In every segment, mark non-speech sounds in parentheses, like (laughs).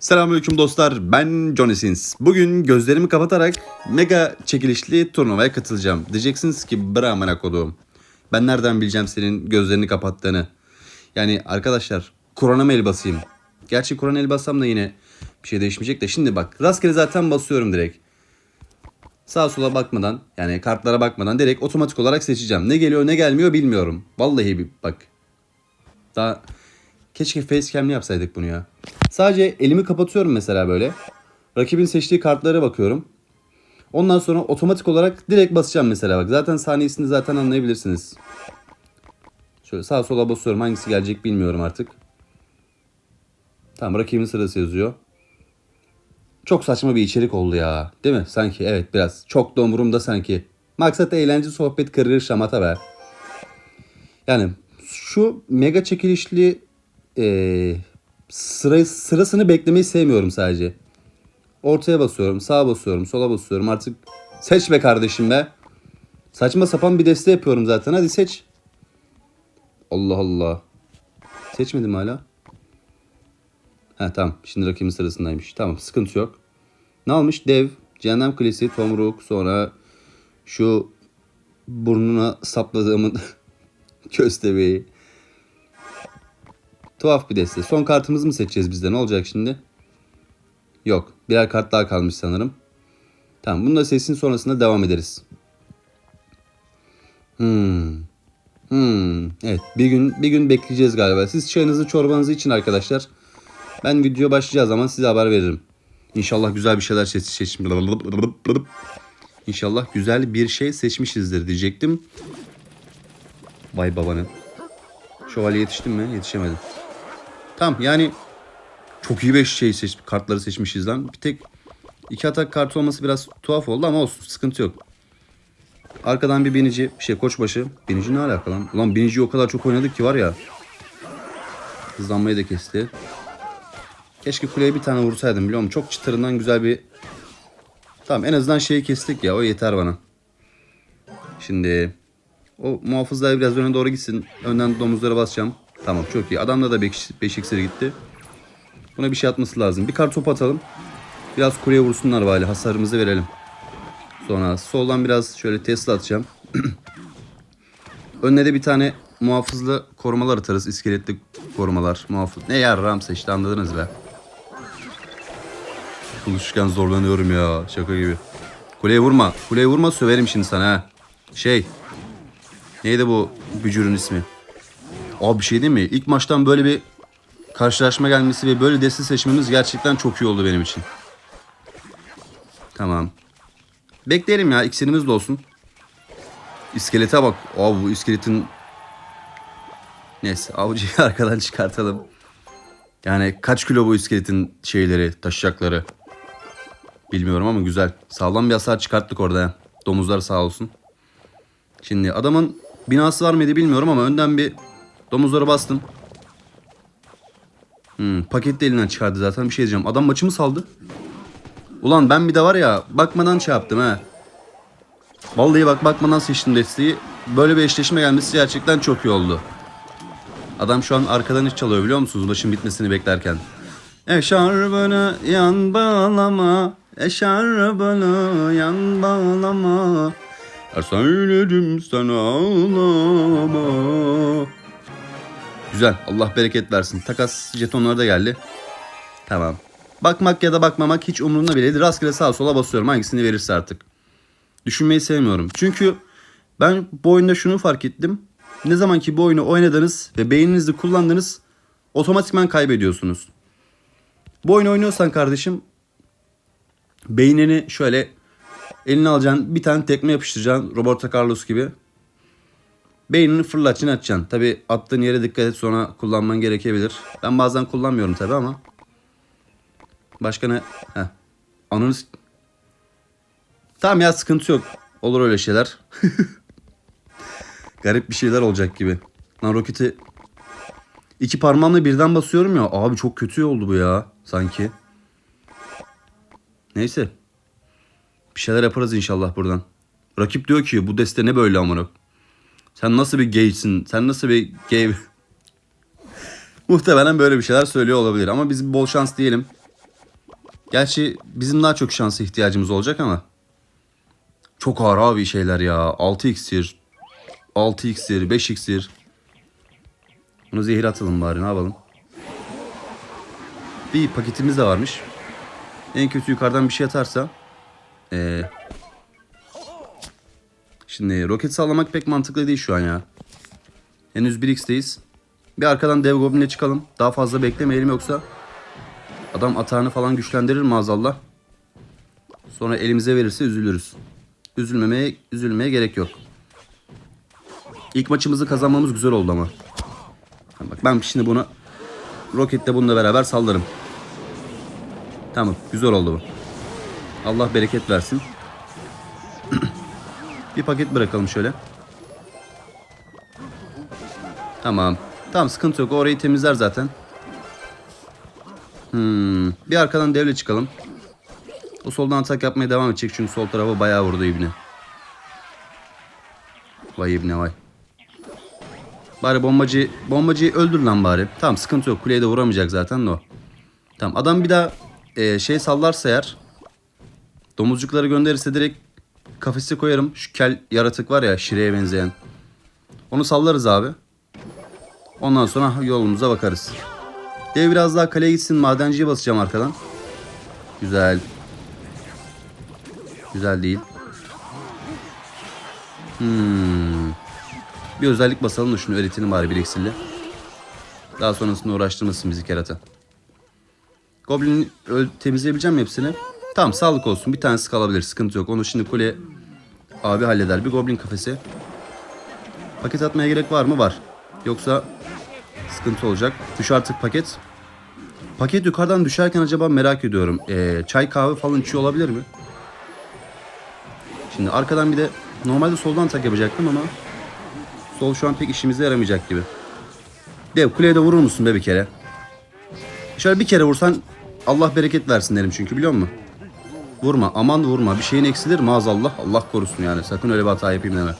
Selamünaleyküm dostlar. Ben Johnny Sins. Bugün gözlerimi kapatarak mega çekilişli turnuvaya katılacağım. Diyeceksiniz ki bırak kodum. Ben nereden bileceğim senin gözlerini kapattığını? Yani arkadaşlar Kur'an'a mı el basayım? Gerçi Kur'an'a el bassam da yine bir şey değişmeyecek de. Şimdi bak rastgele zaten basıyorum direkt. Sağa sola bakmadan yani kartlara bakmadan direkt otomatik olarak seçeceğim. Ne geliyor ne gelmiyor bilmiyorum. Vallahi bak. Daha keşke facecam'li yapsaydık bunu ya. Sadece elimi kapatıyorum mesela böyle. Rakibin seçtiği kartlara bakıyorum. Ondan sonra otomatik olarak direkt basacağım mesela bak. Zaten saniyesini zaten anlayabilirsiniz. Şöyle sağa sola basıyorum. Hangisi gelecek bilmiyorum artık. Tamam rakibin sırası yazıyor. Çok saçma bir içerik oldu ya. Değil mi? Sanki evet biraz. Çok da umurumda sanki. Maksat eğlence, sohbet, kırır, şamata be. Yani şu mega çekilişli eee sıra, sırasını beklemeyi sevmiyorum sadece. Ortaya basıyorum, sağa basıyorum, sola basıyorum. Artık seç be kardeşim be. Saçma sapan bir deste yapıyorum zaten. Hadi seç. Allah Allah. Seçmedim hala. Ha tamam. Şimdi rakibin sırasındaymış. Tamam sıkıntı yok. Ne almış? Dev, Cehennem Kulesi, Tomruk, sonra şu burnuna sapladığımın (laughs) köstebeği. Tuhaf bir deste. Son kartımızı mı seçeceğiz bizde? Ne olacak şimdi? Yok. Birer kart daha kalmış sanırım. Tamam. Bunu da seçsin sonrasında devam ederiz. Hmm. Hmm. Evet. Bir gün bir gün bekleyeceğiz galiba. Siz çayınızı çorbanızı için arkadaşlar. Ben video başlayacağı zaman size haber veririm. İnşallah güzel bir şeyler seç seçmiş. İnşallah güzel bir şey seçmişizdir diyecektim. Vay babanın. Şövalye yetiştim mi? Yetişemedim. Tamam yani çok iyi 5 şey seç, kartları seçmişiz lan. Bir tek iki atak kartı olması biraz tuhaf oldu ama olsun sıkıntı yok. Arkadan bir binici, bir şey koçbaşı. Binici ne alaka lan? Ulan biniciyi o kadar çok oynadık ki var ya. Hızlanmayı da kesti. Keşke kuleye bir tane vursaydım biliyor musun? Çok çıtırından güzel bir... Tamam en azından şeyi kestik ya o yeter bana. Şimdi o muhafızlar biraz öne doğru gitsin. Önden domuzlara basacağım. Tamam çok iyi. Adamda da 5 iksiri gitti. Buna bir şey atması lazım. Bir kart top atalım. Biraz kuleye vursunlar bari. Hasarımızı verelim. Sonra soldan biraz şöyle Tesla atacağım. (clears throat) Önüne de bir tane muhafızlı korumalar atarız. İskeletli korumalar. Muhafız. Ne yarram işte anladınız be. Konuşurken zorlanıyorum ya. Şaka gibi. Kuleye vurma. Kuleye vurma söverim şimdi sana ha. Şey. Neydi bu bücürün ismi? Abi bir şey değil mi? İlk maçtan böyle bir karşılaşma gelmesi ve böyle deste seçmemiz gerçekten çok iyi oldu benim için. Tamam. Bekleyelim ya. iksirimiz de olsun. İskelete bak. Abi bu iskeletin... Neyse avcıyı (laughs) arkadan çıkartalım. Yani kaç kilo bu iskeletin şeyleri, taşıyacakları. Bilmiyorum ama güzel. Sağlam bir hasar çıkarttık orada. Domuzlar sağ olsun. Şimdi adamın binası var mıydı bilmiyorum ama önden bir domuzları bastım. Hmm, paket de elinden çıkardı zaten bir şey diyeceğim. Adam maçımı saldı. Ulan ben bir de var ya bakmadan şey yaptım ha. Vallahi bak bakmadan seçtim desteği. Böyle bir eşleşme gelmesi gerçekten çok iyi oldu. Adam şu an arkadan iş çalıyor biliyor musunuz maçın bitmesini beklerken. Eşarbını yan bağlama, eşarbını yan bağlama. Ya söyledim sana ağlama. Güzel. Allah bereket versin. Takas jetonları da geldi. Tamam. Bakmak ya da bakmamak hiç umurumda bile değil. Rastgele sağa sola basıyorum. Hangisini verirse artık. Düşünmeyi sevmiyorum. Çünkü ben bu oyunda şunu fark ettim. Ne zaman ki bu oyunu oynadınız ve beyninizi kullandınız otomatikman kaybediyorsunuz. Bu oyunu oynuyorsan kardeşim beynini şöyle eline alacaksın bir tane tekme yapıştıracaksın Roberto Carlos gibi. Beynini fırlatacaksın atacaksın. Tabi attığın yere dikkat et sonra kullanman gerekebilir. Ben bazen kullanmıyorum tabi ama. Başka ne? Heh. Ananı Tamam ya sıkıntı yok. Olur öyle şeyler. (laughs) Garip bir şeyler olacak gibi. Lan roketi iki parmağımla birden basıyorum ya. Abi çok kötü oldu bu ya sanki. Neyse. Bir şeyler yaparız inşallah buradan. Rakip diyor ki bu deste ne böyle amına. Sen nasıl bir gaysin? Sen nasıl bir gay? (laughs) Muhtemelen böyle bir şeyler söylüyor olabilir ama biz bol şans diyelim. Gerçi bizim daha çok şansa ihtiyacımız olacak ama. Çok ağır abi şeyler ya. 6 iksir. 6 iksir, 5 iksir. Bunu zehir atalım bari ne yapalım. Bir paketimiz de varmış. En kötü yukarıdan bir şey atarsa. Ee, şimdi roket sallamak pek mantıklı değil şu an ya. Henüz 1x'teyiz. Bir arkadan dev goblin'e çıkalım. Daha fazla beklemeyelim yoksa adam atağını falan güçlendirir maazallah. Sonra elimize verirse üzülürüz. Üzülmemeye, üzülmeye gerek yok. İlk maçımızı kazanmamız güzel oldu ama. Bak ben şimdi bunu roketle bununla beraber sallarım. Tamam güzel oldu bu. Allah bereket versin. Bir paket bırakalım şöyle. Tamam. Tamam sıkıntı yok. Orayı temizler zaten. Hmm. Bir arkadan devle çıkalım. O soldan atak yapmaya devam edecek çünkü sol tarafa bayağı vurdu İbni. Vay İbni vay. Bari bombacı bombacıyı öldür lan bari. Tamam sıkıntı yok. Kuleye de vuramayacak zaten de o. Tamam adam bir daha e, şey sallarsa eğer domuzcukları gönderirse direkt kafese koyarım. Şu kel yaratık var ya şireye benzeyen. Onu sallarız abi. Ondan sonra yolumuza bakarız. Dev biraz daha kaleye gitsin. Madenciye basacağım arkadan. Güzel. Güzel değil. Hmm. Bir özellik basalım da şunu öğretelim bari bir iksirle. Daha sonrasında uğraştırmasın bizi kerata. Goblin'i temizleyebileceğim mi hepsini? Tamam sağlık olsun. Bir tanesi kalabilir. Sıkıntı yok. Onu şimdi kule abi halleder. Bir goblin kafesi. Paket atmaya gerek var mı? Var. Yoksa sıkıntı olacak. Düş artık paket. Paket yukarıdan düşerken acaba merak ediyorum. Ee, çay kahve falan içiyor olabilir mi? Şimdi arkadan bir de normalde soldan tak yapacaktım ama sol şu an pek işimize yaramayacak gibi. Dev kuleye de vurur musun be bir kere? Şöyle bir kere vursan Allah bereket versin derim çünkü biliyor musun? Vurma aman vurma bir şeyin eksilir maazallah Allah korusun yani sakın öyle bir hata yapayım deme.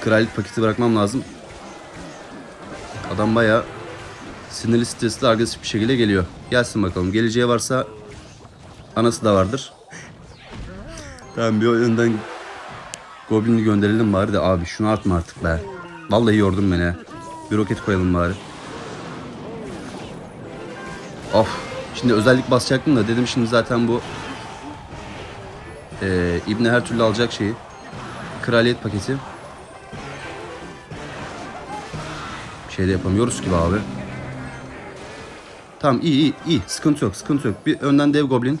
Kraliyet paketi bırakmam lazım. Adam bayağı sinirli stresli agresif bir şekilde geliyor. Gelsin bakalım geleceği varsa anası da vardır. Tamam bir önden Goblin'i gönderelim bari de abi şunu atma artık be. Vallahi yordun beni. Bir roket koyalım bari. Of. Şimdi özellik basacaktım da dedim şimdi zaten bu eee İbni her türlü alacak şeyi. Kraliyet paketi. Bir şey de yapamıyoruz ki be abi. Tamam iyi iyi iyi. Sıkıntı yok sıkıntı yok. Bir önden dev goblin.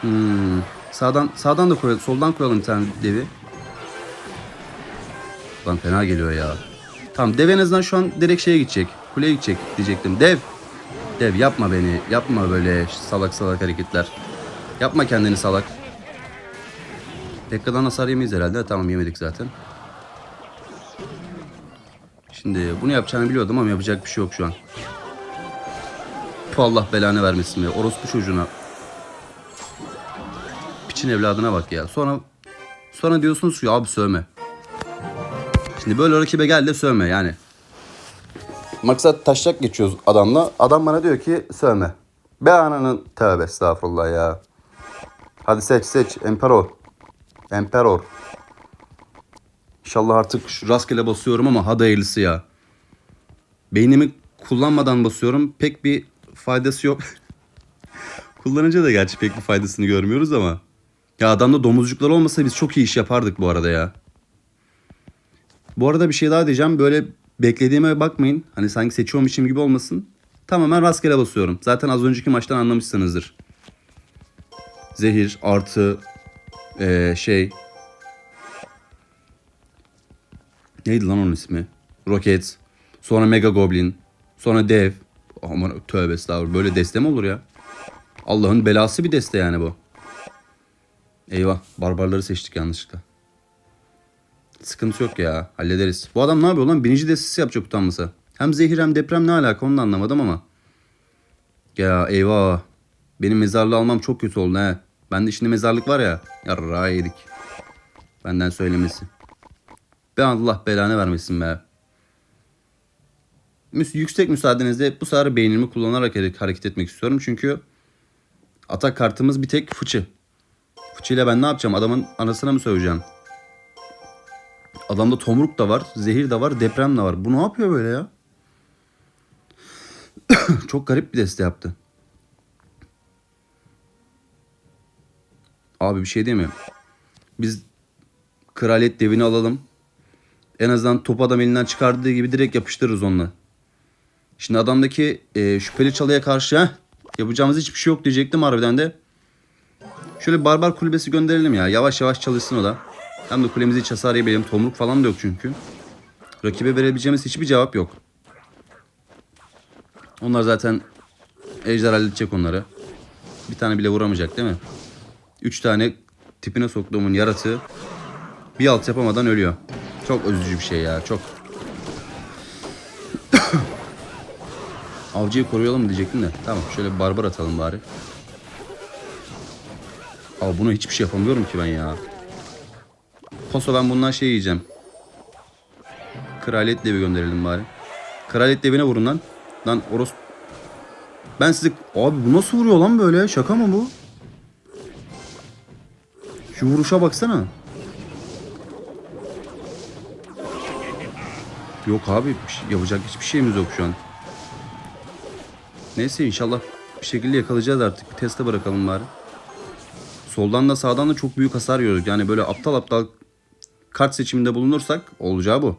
Hmm. Sağdan sağdan da koyalım. Soldan koyalım bir tane devi. Lan fena geliyor ya. Tamam dev en azından şu an direkt şeye gidecek. Kuleye gidecek diyecektim. Dev. Dev yapma beni. Yapma böyle salak salak hareketler. Yapma kendini salak. Tekkadan hasar yemeyiz herhalde. Tamam yemedik zaten. Şimdi bunu yapacağını biliyordum ama yapacak bir şey yok şu an. Puh, Allah belanı vermesin be. Orospu çocuğuna. Piçin evladına bak ya. Sonra sonra diyorsunuz ki abi sövme. Şimdi böyle rakibe gel de sövme yani. Maksat taşak geçiyoruz adamla. Adam bana diyor ki sövme. Be ananın tövbe estağfurullah ya. Hadi seç seç. Emperor. Emperor. İnşallah artık şu rastgele basıyorum ama hadi hayırlısı ya. Beynimi kullanmadan basıyorum. Pek bir faydası yok. (laughs) Kullanınca da gerçi pek bir faydasını görmüyoruz ama. Ya adamda domuzcuklar olmasa biz çok iyi iş yapardık bu arada ya. Bu arada bir şey daha diyeceğim. Böyle beklediğime bakmayın. Hani sanki seçiyormuşum gibi olmasın. Tamamen rastgele basıyorum. Zaten az önceki maçtan anlamışsınızdır. Zehir artı eee, şey Neydi lan onun ismi? Roket. Sonra Mega Goblin. Sonra Dev. Aman tövbe estağfurullah. Böyle deste mi olur ya? Allah'ın belası bir deste yani bu. Eyvah. Barbarları seçtik yanlışlıkla. Sıkıntı yok ya. Hallederiz. Bu adam ne yapıyor lan? Birinci destesi yapacak utanmasa. Hem zehir hem deprem ne alaka onu da anlamadım ama. Ya eyvah. Benim mezarlığı almam çok kötü oldu he. Bende şimdi mezarlık var ya. Yarra yedik. Benden söylemesi. Be Allah belanı vermesin be. yüksek müsaadenizle bu sefer beynimi kullanarak hareket etmek istiyorum. Çünkü atak kartımız bir tek fıçı. Fıçıyla ben ne yapacağım? Adamın anasına mı söyleyeceğim? Adamda tomruk da var, zehir de var, deprem de var. Bu ne yapıyor böyle ya? (coughs) Çok garip bir deste yaptı. Abi bir şey değil mi? Biz kraliyet devini alalım. En azından top adam elinden çıkardığı gibi direkt yapıştırırız onunla. Şimdi adamdaki e, şüpheli çalıya karşı heh, yapacağımız hiçbir şey yok diyecektim harbiden de. Şöyle barbar kulübesi gönderelim ya. Yavaş yavaş çalışsın o da. Hem de kulemizi hiç hasar yemeyelim. Tomruk falan da yok çünkü. Rakibe verebileceğimiz hiçbir cevap yok. Onlar zaten Ejder halledecek onları. Bir tane bile vuramayacak değil mi? Üç tane tipine soktuğumun yaratığı bir alt yapamadan ölüyor. Çok üzücü bir şey ya çok. (coughs) Avcıyı koruyalım diyecektim de. Tamam şöyle barbar atalım bari. Abi buna hiçbir şey yapamıyorum ki ben ya. Paso ben bundan şey yiyeceğim. Kraliyet devi gönderelim bari. Kraliyet devine vurun lan. Lan Oros... Ben sizi... Abi bu nasıl vuruyor lan böyle? Şaka mı bu? Şu vuruşa baksana. Yok abi şey- yapacak hiçbir şeyimiz yok şu an. Neyse inşallah bir şekilde yakalayacağız artık. Bir teste bırakalım bari. Soldan da sağdan da çok büyük hasar yiyoruz. Yani böyle aptal aptal kart seçiminde bulunursak olacağı bu.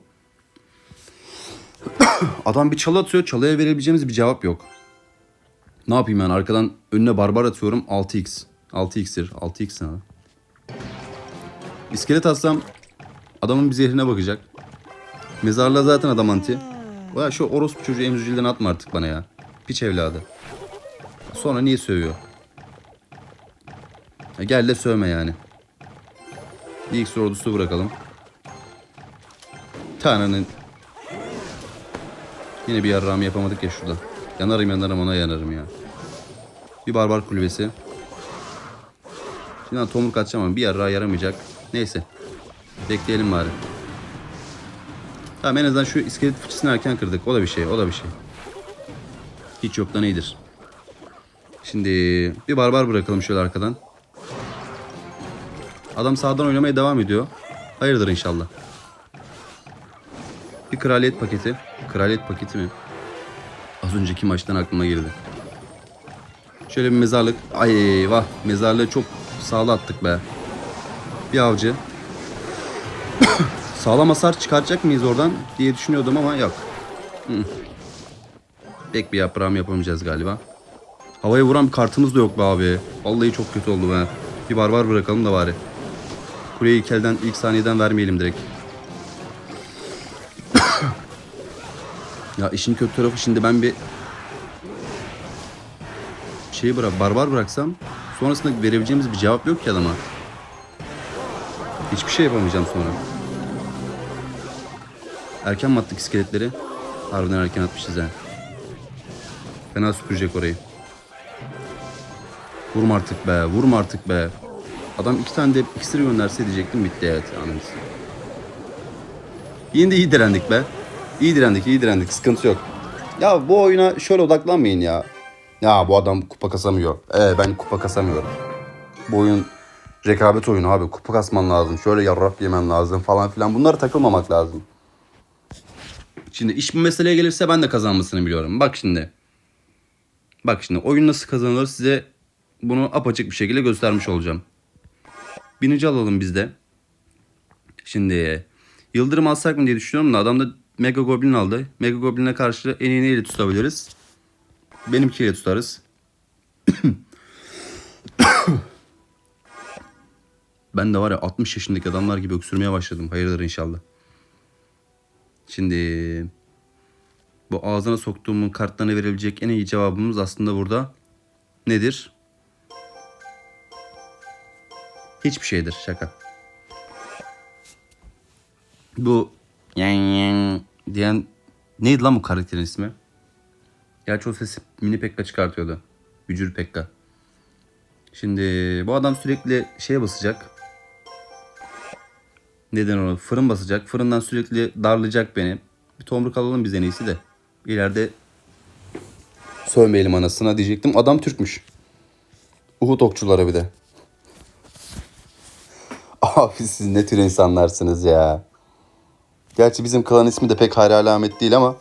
(coughs) Adam bir çalı atıyor. Çalıya verebileceğimiz bir cevap yok. Ne yapayım yani arkadan önüne barbar atıyorum 6x. 6x'tir. 6x ne? İskelet atsam adamın bir zehrine bakacak. Mezarlığa zaten adam anti. Vay şu orospu çocuğu emzicilden atma artık bana ya. Piç evladı. Sonra niye sövüyor? Ya gel de sövme yani. Bir X ordusu bırakalım. Tanrı'nın Yine bir yarrağımı yapamadık ya şurada. Yanarım yanarım ona yanarım ya. Bir barbar kulübesi. Şimdi tomruk atacağım ama bir yarrağa yaramayacak. Neyse. Bekleyelim bari. Tamam en azından şu iskelet fıçısını erken kırdık. O da bir şey, o da bir şey. Hiç yoktan iyidir. Şimdi bir barbar bırakalım şöyle arkadan. Adam sağdan oynamaya devam ediyor. Hayırdır inşallah. Kraliyet paketi. Kraliyet paketi mi? Az önceki maçtan aklıma girdi. Şöyle bir mezarlık. Ay vah mezarlığı çok sağlı attık be. Bir avcı. (coughs) Sağlam hasar çıkartacak mıyız oradan diye düşünüyordum ama yok. Pek bir yaprağım yapamayacağız galiba. Havaya vuran bir kartımız da yok be abi. Vallahi çok kötü oldu be. Bir barbar bırakalım da bari. Kuleyi ilk elden, ilk saniyeden vermeyelim direkt. Ya işin kötü tarafı şimdi ben bir şeyi bırak, barbar bıraksam sonrasında verebileceğimiz bir cevap yok ki adama. Hiçbir şey yapamayacağım sonra. Erken mi attık iskeletleri? Harbiden erken atmışız ha. Fena süpürecek orayı. Vurma artık be, vurma artık be. Adam iki tane de iksir gönderse diyecektim bitti evet anladınız. Yine de iyi direndik be. İyi direndik, iyi direndik. Sıkıntı yok. Ya bu oyuna şöyle odaklanmayın ya. Ya bu adam kupa kasamıyor. Ee, ben kupa kasamıyorum. Bu oyun rekabet oyunu abi. Kupa kasman lazım. Şöyle yarrak yemen lazım falan filan. Bunlara takılmamak lazım. Şimdi iş bu meseleye gelirse ben de kazanmasını biliyorum. Bak şimdi. Bak şimdi oyun nasıl kazanılır size bunu apaçık bir şekilde göstermiş olacağım. Binici alalım biz de. Şimdi Yıldırım alsak mı diye düşünüyorum da adam da Mega Goblin aldı. Mega Goblin'e karşı en iyi neyle tutabiliriz? Benimkiyle tutarız. (coughs) ben de var ya 60 yaşındaki adamlar gibi öksürmeye başladım. Hayırdır inşallah. Şimdi bu ağzına soktuğumun kartlarına verebilecek en iyi cevabımız aslında burada nedir? Hiçbir şeydir şaka. Bu yan diyen neydi lan bu karakterin ismi? Gerçi o sesi mini Pekka çıkartıyordu. Bücür Pekka. Şimdi bu adam sürekli şeye basacak. Neden onu? Fırın basacak. Fırından sürekli darlayacak beni. Bir tomruk alalım biz en iyisi de. İleride sövmeyelim anasına diyecektim. Adam Türkmüş. Uhud okçuları bir de. (laughs) Abi siz ne tür insanlarsınız ya. Gerçi bizim klan ismi de pek hayra alamet değil ama.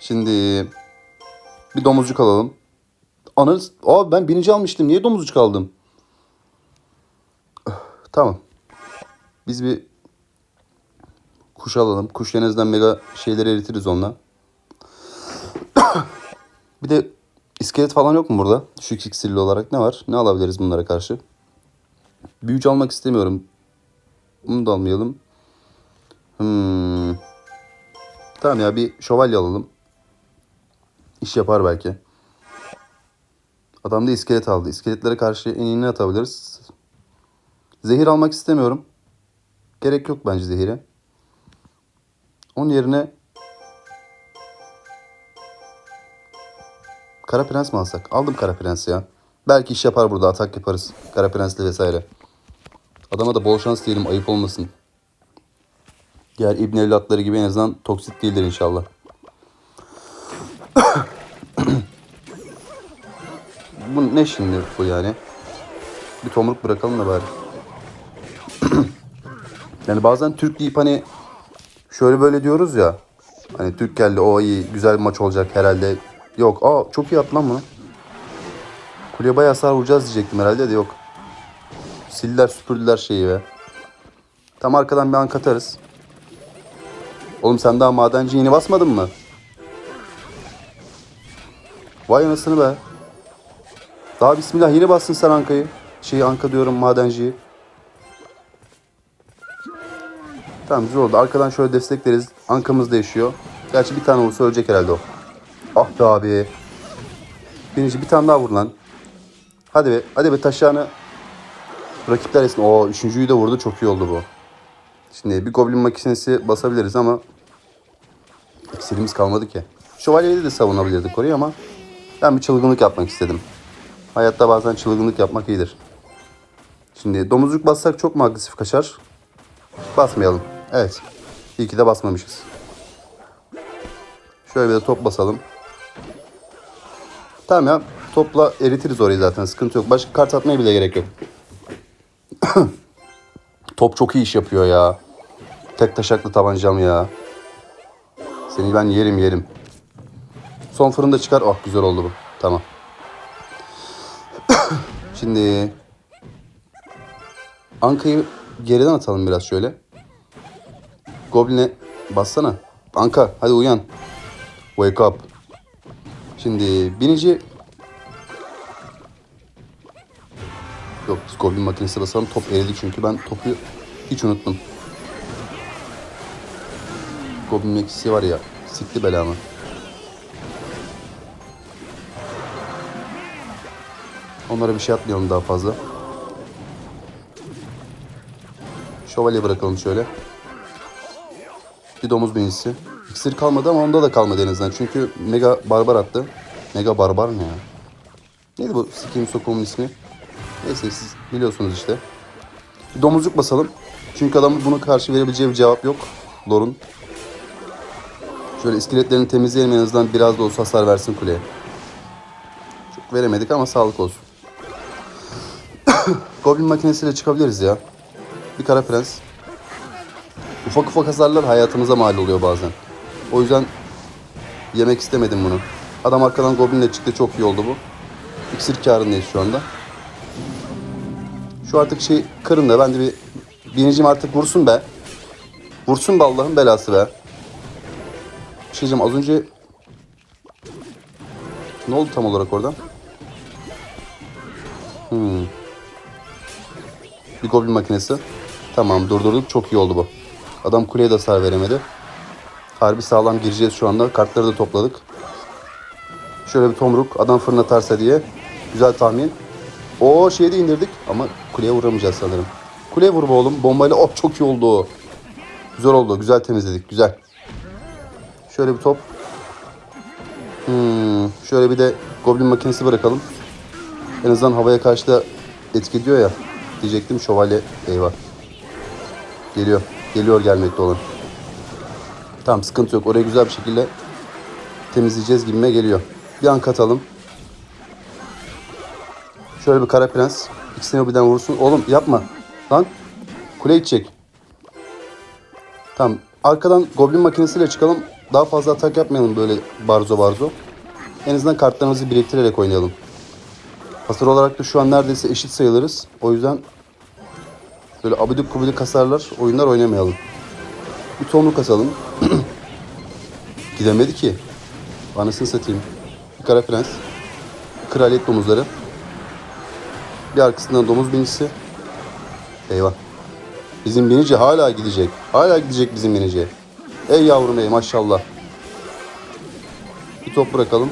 Şimdi bir domuzcuk alalım. Ananız... Aa ben binici almıştım. Niye domuzcuk aldım? Öh, Tamam. Biz bir kuş alalım. Kuş en azından mega şeyleri eritiriz onunla. (coughs) bir de iskelet falan yok mu burada? Düşük iksirli olarak ne var? Ne alabiliriz bunlara karşı? Büyücü almak istemiyorum. Bunu da almayalım. Hmm. Tamam ya bir şövalye alalım. İş yapar belki. Adam da iskelet aldı. İskeletlere karşı en iyi ne atabiliriz? Zehir almak istemiyorum. Gerek yok bence zehire. Onun yerine Kara Prens mi alsak? Aldım Kara Prens'i ya. Belki iş yapar burada. Atak yaparız. Kara Prens'le vesaire. Adama da bol şans diyelim. Ayıp olmasın. Diğer İbn evlatları gibi en azından toksit değildir inşallah. (coughs) bu ne şimdi bu yani? Bir tomruk bırakalım da bari. (coughs) yani bazen Türk deyip hani şöyle böyle diyoruz ya. Hani Türk geldi o iyi güzel bir maç olacak herhalde. Yok aa çok iyi attı lan bunu. Kuleye bayağı hasar vuracağız diyecektim herhalde de yok. Sildiler süpürdüler şeyi be. Tam arkadan bir an katarız. Oğlum sen daha madenci yeni basmadın mı? Vay anasını be. Daha bismillah yeni bassın sen Anka'yı. Şeyi Anka diyorum madenciyi. Tamam güzel oldu. Arkadan şöyle destekleriz. Ankamız da yaşıyor. Gerçi bir tane olursa ölecek herhalde o. Ah be abi. Birinci bir tane daha vur lan. Hadi be. Hadi be taşağını. Rakipler esin. Oo üçüncüyü de vurdu. Çok iyi oldu bu. Şimdi bir goblin makinesi basabiliriz ama iksirimiz kalmadı ki. Şövalyeyi de savunabilirdik orayı ama ben bir çılgınlık yapmak istedim. Hayatta bazen çılgınlık yapmak iyidir. Şimdi domuzluk bassak çok mu agresif kaçar? Basmayalım. Evet. İyi ki de basmamışız. Şöyle bir de top basalım. Tamam ya. Topla eritiriz orayı zaten. Sıkıntı yok. Başka kart atmaya bile gerek yok. (coughs) Top çok iyi iş yapıyor ya. Tek taşaklı tabancam ya. Seni ben yerim yerim. Son fırında çıkar. Oh güzel oldu bu. Tamam. (coughs) Şimdi Anka'yı geriden atalım biraz şöyle. Goblin'e bassana. Anka hadi uyan. Wake up. Şimdi binici Yok Goblin makinesi basalım. Top eridi çünkü ben topu hiç unuttum. Goblin makinesi var ya. Sikti belamı. Onlara bir şey atmayalım daha fazla. Şövalye bırakalım şöyle. Bir domuz binicisi. İksir kalmadı ama onda da kalmadı en azından. Çünkü Mega Barbar attı. Mega Barbar ne ya? Neydi bu sikiyim sokumun ismi? Neyse siz biliyorsunuz işte. Bir domuzcuk basalım. Çünkü adamın buna karşı verebileceği bir cevap yok. Lor'un. Şöyle iskeletlerini temizleyelim en azından biraz da olsa hasar versin kuleye. Çok veremedik ama sağlık olsun. (coughs) Goblin makinesiyle çıkabiliriz ya. Bir kara prens. Ufak ufak hasarlar hayatımıza mal oluyor bazen. O yüzden yemek istemedim bunu. Adam arkadan goblinle çıktı çok iyi oldu bu. İksir karındayız şu anda. Şu artık şey kırın da ben de bir binicim artık vursun be. Vursun be Allah'ın belası be. Bir şey az önce ne oldu tam olarak orada? Hmm. Bir goblin makinesi. Tamam durdurduk çok iyi oldu bu. Adam kuleye de hasar veremedi. Harbi sağlam gireceğiz şu anda. Kartları da topladık. Şöyle bir tomruk adam fırına atarsa diye. Güzel tahmin. O şeyi de indirdik ama kuleye vuramayacağız sanırım. Kuleye vur be oğlum. Bombayla oh çok iyi oldu. Güzel oldu. Güzel temizledik. Güzel. Şöyle bir top. Hmm, şöyle bir de goblin makinesi bırakalım. En azından havaya karşı da etki ediyor ya. Diyecektim şövalye. Eyvah. Geliyor. Geliyor gelmekte olan. Tamam sıkıntı yok. Oraya güzel bir şekilde temizleyeceğiz gibime geliyor. Bir an katalım. Şöyle bir kara prens. İkisini birden vursun. Oğlum yapma. Lan. Kule içecek. Tamam. Arkadan goblin makinesiyle çıkalım. Daha fazla atak yapmayalım böyle barzo barzo. En azından kartlarımızı biriktirerek oynayalım. Hasar olarak da şu an neredeyse eşit sayılırız. O yüzden böyle abidik gubidik hasarlar oyunlar oynamayalım. Bir tonlu kasalım. (clears throat) Gidemedi ki. Anasını satayım. Bir kara prens. Kraliyet domuzları. Bir arkasından domuz binicisi. Eyvah. Bizim binici hala gidecek. Hala gidecek bizim binici. Ey yavrum ey maşallah. Bir top bırakalım.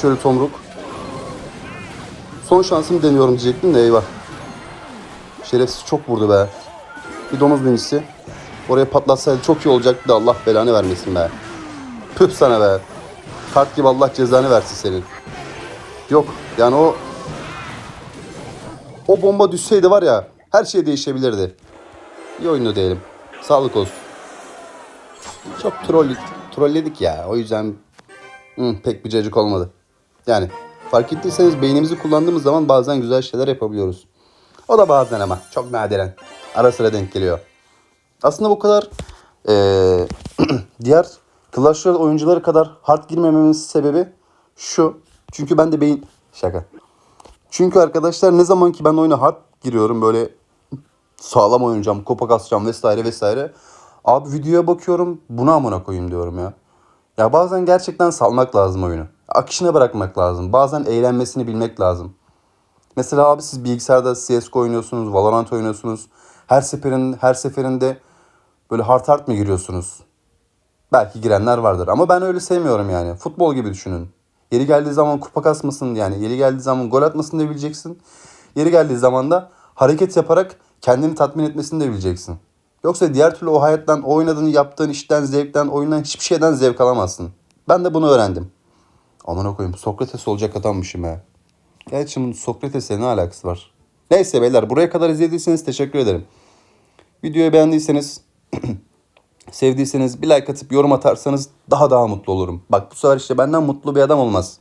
Şöyle tomruk. Son şansımı deniyorum diyecektim de eyvah. Şerefsiz çok vurdu be. Bir domuz binicisi. Oraya patlatsaydı çok iyi olacaktı da Allah belanı vermesin be. Püh sana be. Kart gibi Allah cezanı versin senin. Yok yani o o bomba düşseydi var ya her şey değişebilirdi. İyi oyunu diyelim. Sağlık olsun. Çok troll, trolledik ya. O yüzden hı, pek bir cacık olmadı. Yani fark ettiyseniz beynimizi kullandığımız zaman bazen güzel şeyler yapabiliyoruz. O da bazen ama çok nadiren. Ara sıra denk geliyor. Aslında bu kadar eee, (clears throat) diğer Clash Royale oyuncuları kadar hard girmememin sebebi şu. Çünkü ben de beyin... Şaka. Çünkü arkadaşlar ne zaman ki ben oyuna hard giriyorum böyle sağlam oynayacağım, kupa kasacağım vesaire vesaire. Abi videoya bakıyorum buna amına koyayım diyorum ya. Ya bazen gerçekten salmak lazım oyunu. Akışına bırakmak lazım. Bazen eğlenmesini bilmek lazım. Mesela abi siz bilgisayarda CSGO oynuyorsunuz, Valorant oynuyorsunuz. Her seferin her seferinde böyle hard hard mı giriyorsunuz? Belki girenler vardır ama ben öyle sevmiyorum yani. Futbol gibi düşünün. Yeri geldiği zaman kupa kasmasın yani yeri geldiği zaman gol atmasını da bileceksin. Yeri geldiği zaman da hareket yaparak kendini tatmin etmesini de bileceksin. Yoksa diğer türlü o hayattan, oynadığın, yaptığın işten, zevkten, oyundan hiçbir şeyden zevk alamazsın. Ben de bunu öğrendim. Aman koyayım Sokrates olacak adammışım ya. Gerçi bunun Sokrates'le ne alakası var? Neyse beyler buraya kadar izlediyseniz teşekkür ederim. Videoyu beğendiyseniz (clears throat) Sevdiyseniz bir like atıp yorum atarsanız daha daha mutlu olurum. Bak bu sefer işte benden mutlu bir adam olmaz.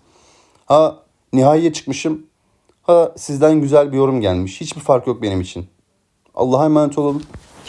Ha nihaiye çıkmışım. Ha sizden güzel bir yorum gelmiş. Hiçbir fark yok benim için. Allah'a emanet olun.